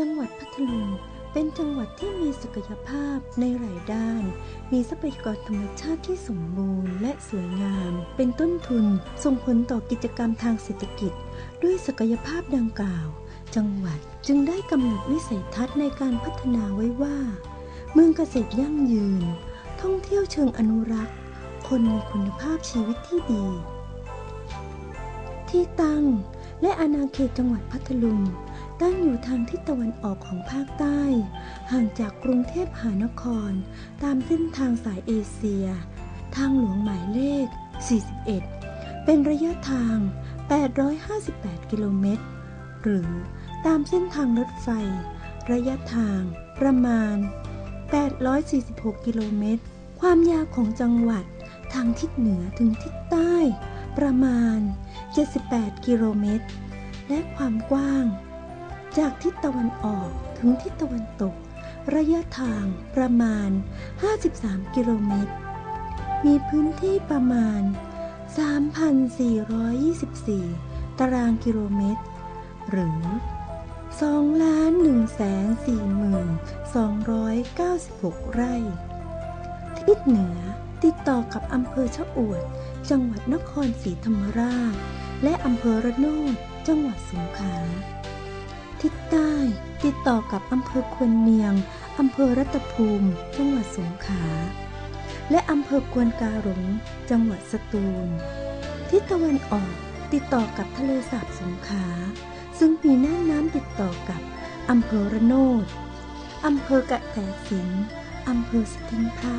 จังหวัดพัทลุงเป็นจังหวัดที่มีศักยภาพในหลายด้าน มีทรัพยากรธรรมชาติที่สมบูรณ์และสวยงาม เป็นต้นทุนส่งผลต่อกิจกรรมทางเศรษฐกิจ ด้วยศักยภาพดังกล่าว จังหวัดจึงได้กำหนดวิสัยทัศน์ในการพัฒนาไว้ว่า เมืองเกษตรยั่งยืน ท่องเที่ยวเชิงอนุรักษ์ คนมีคุณภาพชีวิตที่ดี ที่ตั้งและอาณาเขตจังหวัดพัทลุง ตั้งอยู่ทางทิศตะวันออกของภาคใต้ ห่างจากกรุงเทพหานคร ตามเส้นทางสายเอเชีย ทางหลวงหมายเลข 41 เป็นระยะทาง 858 กิโลเมตร หรือตามเส้นทางรถไฟ ระยะทางประมาณ 846 กิโลเมตร ความยาวของจังหวัดทางทิศเหนือถึงทิศใต้ ประมาณ 78 กิโลเมตร และความกว้าง จากทิศตะวันออกถึงทิศตะวันตก ระยะทางประมาณ 53 กิโลเมตร มีพื้นที่ประมาณ 3,424 ตารางกิโลเมตร หรือ 2 1 4 2 9 6 ไร่ ทิศเหนือติดต่อกับอำเภอชะอวด จังหวัดนครศรีธรรมราช และอำเภอระโนดจังหวัดสงขลา ทิศใต้ ติดต่อกับอำเภอควนเนียงอำเภอรัตภูมิ จังหวัดสงขลาและอำเภอควนการงจังหวัดสตูล ทิศตะวันออกติดต่อกับทะเลสาบสงขลาซึ่งมีน่านน้ำติดต่อกับอำเภอระโนดอำเภอกะแตสินอำเภอสติงพระ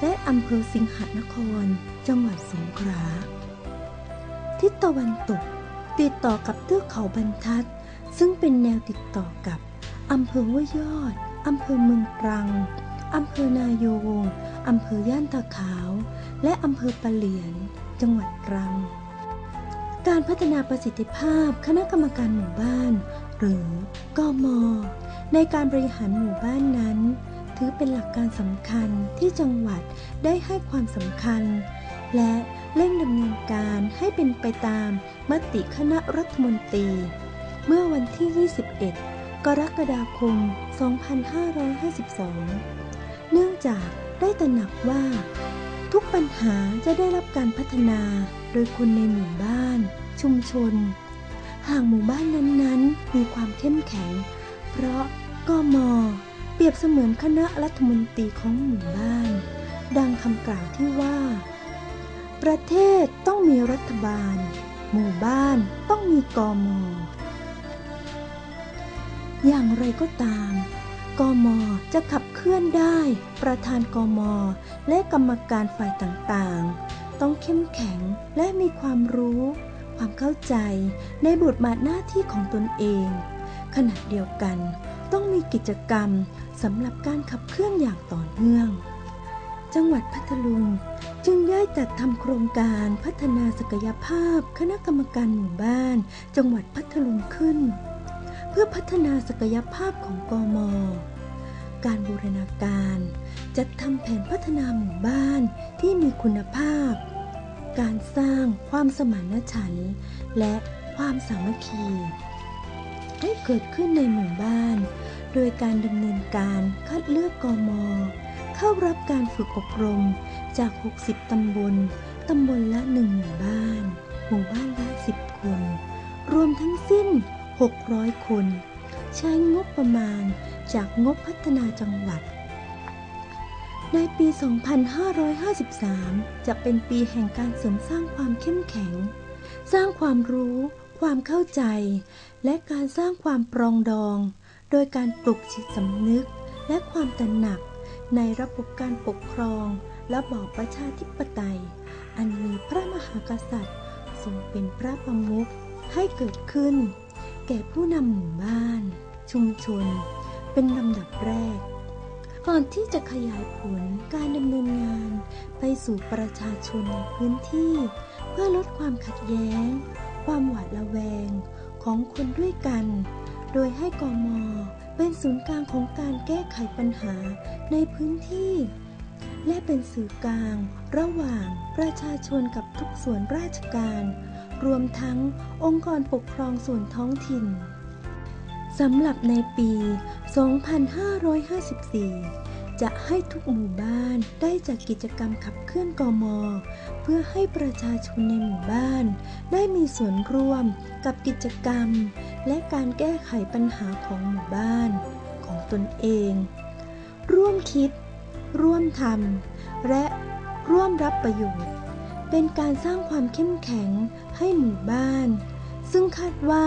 และอำเภอสิงหนคร จังหวัดสงขลาทิศตะวันตกติดต่อกับเทือกเขาบรรทัด ซึ่งเป็นแนวติดต่อกับอำเภอห้วยยอดอำเภอเมืองตรังอำเภอนายงอำเภอย่านตาขาว และอำเภอปะเหลียน จังหวัดตรัง การพัฒนาประสิทธิภาพคณะกรรมการหมู่บ้าน หรือกอมในการบริหารหมู่บ้านนั้น ถือเป็นหลักการสำคัญที่จังหวัดได้ให้ความสำคัญ และเร่งดำเนินการให้เป็นไปตามมติคณะรัฐมนตรี เมื่อวันที่ 21 กรกฎาคม 2552 เนื่องจากได้ตระหนักว่า ทุกปัญหาจะได้รับการพัฒนาโดยคนในหมู่บ้าน ชุมชน หากหมู่บ้านนั้นๆ มีความเข้มแข็ง เพราะกมเปรียบเสมือนคณะรัฐมนตรีของหมู่บ้าน ดังคำกล่าวที่ว่า ประเทศต้องมีรัฐบาล หมู่บ้านต้องมีกม อย่างไรก็ตาม กมจะขับเคลื่อนได้ ประธานกมและกรรมการฝ่ายต่างๆ ต้องเข้มแข็งและมีความรู้ ความเข้าใจในบทบาทหน้าที่ของตนเอง ขณะเดียวกัน ต้องมีกิจกรรมสำหรับการขับเคลื่อนอย่างต่อเนื่อง จังหวัดพัทลุงจึงได้จัดทำโครงการพัฒนาศักยภาพ คณะกรรมการหมู่บ้าน จังหวัดพัทลุงขึ้น เพื่อพัฒนาศักยภาพของกม การบูรณาการ จัดทำแผนพัฒนาหมู่บ้านที่มีคุณภาพ การสร้างความสมานฉันท์และความสามัคคี ให้เกิดขึ้นในหมู่บ้าน โดยการดำเนินการคัดเลือกกม เข้ารับการฝึกอบรมจาก 60 ตำบล ตำบลละหนึ่งหมู่บ้าน หมู่บ้านละ 10 คน รวมทั้งสิ้น 600 คน ใช้งบประมาณจากงบพัฒนาจังหวัด ในปี 2553 จะเป็นปีแห่งการเสริมสร้างความเข้มแข็ง สร้างความรู้ ความเข้าใจ และการสร้างความปรองดอง โดยการปลุกจิตสำนึก และความตระหนัก ในระบบการปกครองและบอบประชาธิปไตย อันมีพระมหากษัตริย์ทรงเป็นพระประมุขให้เกิดขึ้น แก่ผู้นำหมู่บ้าน ชุมชน เป็นลำดับแรก ก่อนที่จะขยายผลการดำเนินงานไปสู่ประชาชนในพื้นที่ เพื่อลดความขัดแย้ง ความหวาดระแวงของคนด้วยกัน โดยให้กมเป็นศูนย์กลางของการแก้ไขปัญหาในพื้นที่ และเป็นสื่อกลาง ระหว่างประชาชนกับทุกส่วนราชการ รวมทั้งองค์กรปกครองส่วนท้องถิ่นสำหรับในปี 2554 จะให้ทุกหมู่บ้านได้จัดกิจกรรมขับเคลื่อนกมเพื่อให้ประชาชนในหมู่บ้าน ได้มีส่วนร่วมกับกิจกรรม และการแก้ไขปัญหาของหมู่บ้านของตนเอง ร่วมคิด ร่วมทำและร่วมรับประโยชน์ เป็นการสร้างความเข้มแข็งให้หมู่บ้าน ซึ่งคาดว่า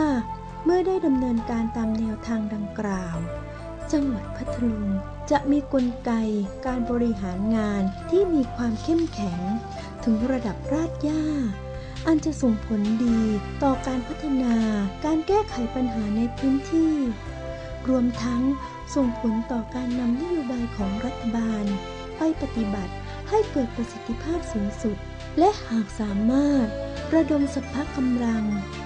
เมื่อได้ดำเนินการตามแนวทางดังกล่าว จังหวัดพัทลุงจะมีกลไกการบริหารงานที่มีความเข้มแข็ง ถึงระดับรากหญ้า อันจะส่งผลดีต่อการพัฒนาการแก้ไขปัญหาในพื้นที่ รวมทั้งส่งผลต่อการนำนโยบายของรัฐบาล ไปปฏิบัติ ให้เกิดประสิทธิภาพสูงสุด และหากสามารถ ระดมสภากำลัง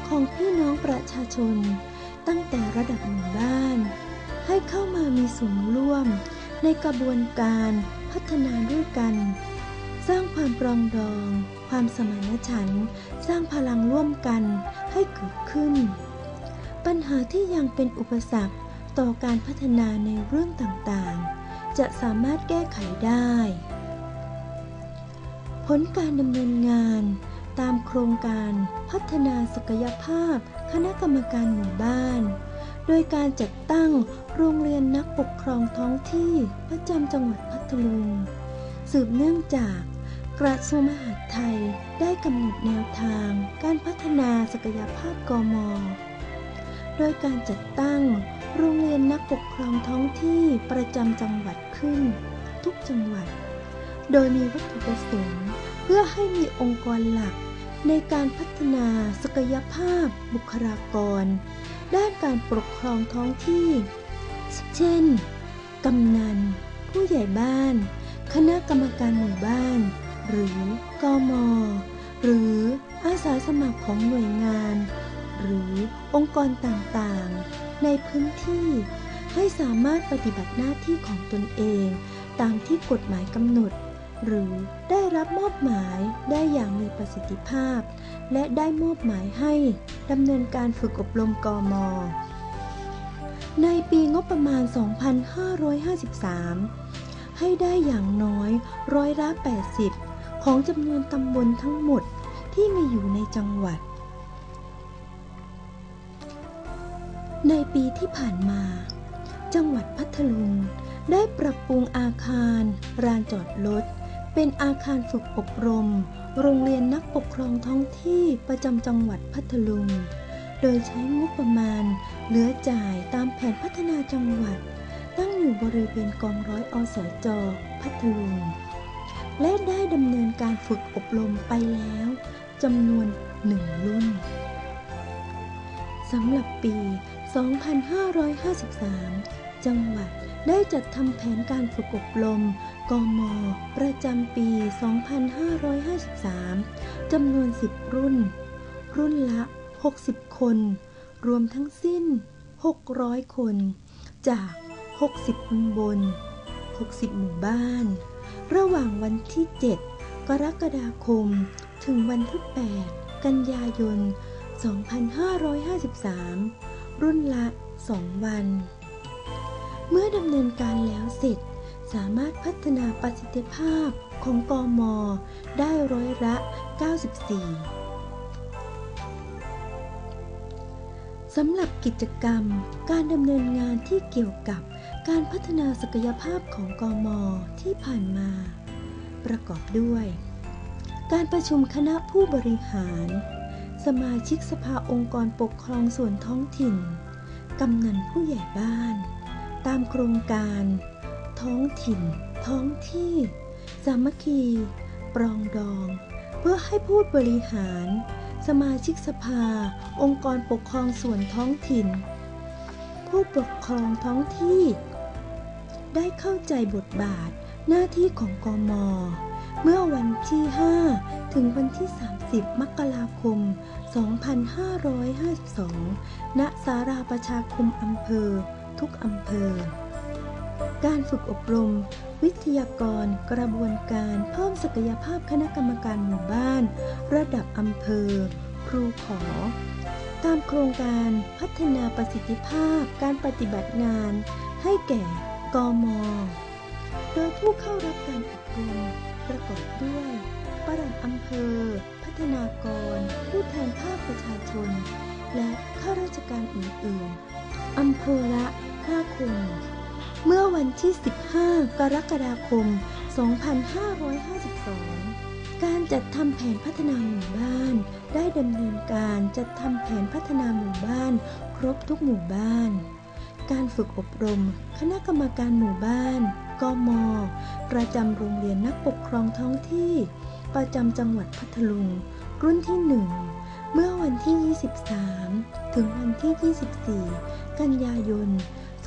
ของพี่น้องประชาชน ตั้งแต่ระดับหมู่บ้าน ให้เข้ามามีส่วนร่วม ในกระบวนการพัฒนาด้วยกัน สร้างความปรองดอง ความสมานฉันท์สร้างพลังร่วมกันให้เกิดขึ้น ปัญหาที่ยังเป็นอุปสรรคต่อการพัฒนาในเรื่องต่างๆ จะสามารถแก้ไขได้ ผลการดำเนินงาน ตามโครงการพัฒนาศักยภาพ คณะกรรมการหมู่บ้าน โดยการจัดตั้งโรงเรียนนักปกครองท้องที่ประจำจังหวัดพัทลุง สืบเนื่องจากกระทรวงมหาดไทยได้กำหนดแนวทางการพัฒนาศักยภาพกม โดยการจัดตั้งโรงเรียนนักปกครองท้องที่ประจำจังหวัดขึ้น ทุกจังหวัด โดยมีวัตถุประสงค์ เพื่อให้มีองค์กรหลัก ในการพัฒนาศักยภาพ บุคลากร ด้านการปกครองท้องที่ เช่น กำนัน ผู้ใหญ่บ้าน คณะกรรมการหมู่บ้าน หรือกอมหรืออาสาสมัครของหน่วยงาน หรือองค์กรต่างๆ ในพื้นที่ ให้สามารถปฏิบัติหน้าที่ของตนเอง ตามที่กฎหมายกำหนด หรือได้รับมอบหมายได้อย่างมีประสิทธิภาพ และได้มอบหมายให้ดำเนินการฝึกอบรมกม ในปีงบประมาณ 2553 ให้ได้อย่างน้อยร้อยละ80 ของจำนวนตำบลทั้งหมดที่มีอยู่ในจังหวัด ในปีที่ผ่านมา จังหวัดพัทลุงได้ปรับปรุงอาคารลานจอดรถ เป็นอาคารฝึกอบรม โรงเรียนนักปกครองท้องที่ประจำจังหวัดพัทลุง โดยใช้งบประมาณ เหลือจ่ายตามแผนพัฒนาจังหวัด ตั้งอยู่บริเวณกองร้อยอสจ พัทลุง และได้ดำเนินการฝึกอบรมไปแล้วจำนวนหนึ่งรุ่นสำหรับปี 2553 จังหวัด ได้จัดทำแผนการฝึกอบรมกม ประจำปี 2553 จำนวน 10 รุ่น รุ่นละ 60 คน รวมทั้งสิ้น 600 คน จาก 60ตำบล 60 หมู่บ้าน ระหว่างวันที่ 7 กรกฎาคม ถึงวันที่ 8 กันยายน 2553 รุ่นละ 2 วัน เมื่อดำเนินการแล้วเสร็จ สามารถพัฒนาประสิทธิภาพของกอมได้ร้อยละ 94 สำหรับกิจกรรม การดำเนินงานที่เกี่ยวกับการพัฒนาศักยภาพของกอมที่ผ่านมา ประกอบด้วย การประชุมคณะผู้บริหาร สมาชิกสภาองค์กรปกครองส่วนท้องถิ่น กำนันผู้ใหญ่บ้าน ตามโครงการ ท้องถิ่น ท้องที่ สามัคคี ปรองดอง เพื่อให้ผู้บริหาร สมาชิกสภา องค์กรปกครองส่วนท้องถิ่น ผู้ปกครองท้องที่ ได้เข้าใจบทบาทหน้าที่ของกอมอเมื่อวันที่ 5 ถึงวันที่ 30 มกราคม 2552ณสาราประชาคมอำเภอ ทุกอำเภอ การฝึกอบรม วิทยากร กระบวนการเพิ่มศักยภาพคณะกรรมการหมู่บ้าน ระดับอำเภอ ครูขอ ตามโครงการพัฒนาประสิทธิภาพการปฏิบัติงาน ให้แก่กม โดยผู้เข้ารับการอบรมประกอบด้วยประหลัดอำเภอ พัฒนากร ผู้แทนภาคประชาชน และข้าราชการอื่น ๆอำเภอละ 5 คน เมื่อวันที่ 15 กรกฎาคม 2552 การจัดทำแผนพัฒนาหมู่บ้าน ได้ดำเนินการจัดทำแผนพัฒนาหมู่บ้าน ครบทุกหมู่บ้าน การฝึกอบรม คณะกรรมการหมู่บ้านกมประจำโรงเรียนนักปกครองท้องที่ ประจำจังหวัดพัทลุง รุ่นที่ 1 เมื่อวันที่ 23 ถึงวันที่ 24 กันยายน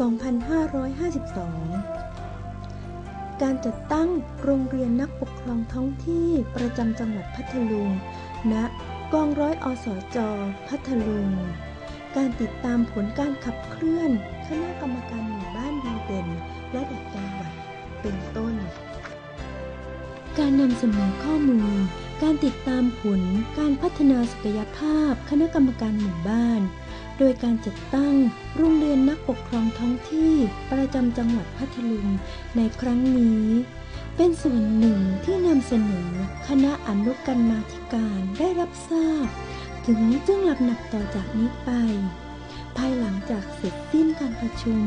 2552 การจัดตั้งโรงเรียนนักปกครองท้องที่ประจำจังหวัดพัทลุง ณ กองร้อยอสจ พัทลุง การติดตามผลการขับเคลื่อน คณะกรรมการหมู่บ้านดีเด่น และเด็กจังหวัด เป็นต้น การนำเสนอข้อมูล การติดตามผล การพัฒนาศักยภาพ คณะกรรมการหมู่บ้าน โดยการจัดตั้งโรงเรียนนักปกครองท้องที่ประจำจังหวัดพัทลุงในครั้งนี้ เป็นส่วนหนึ่งที่นำเสนอคณะอนุกรรมาธิการได้รับทราบ ถึงซึ่งลำดับต่อจากนี้ไป ภายหลังจากเสร็จสิ้นการประชุม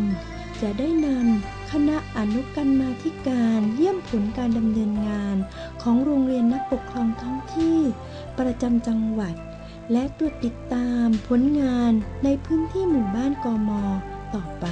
จะได้นำคณะอนุกรรมาธิการเยี่ยมผลการดำเนินงาน ของโรงเรียนนักปกครองท้องที่ ประจำจังหวัด และตรวจติดตามผลงานในพื้นที่หมู่บ้านกมต่อไป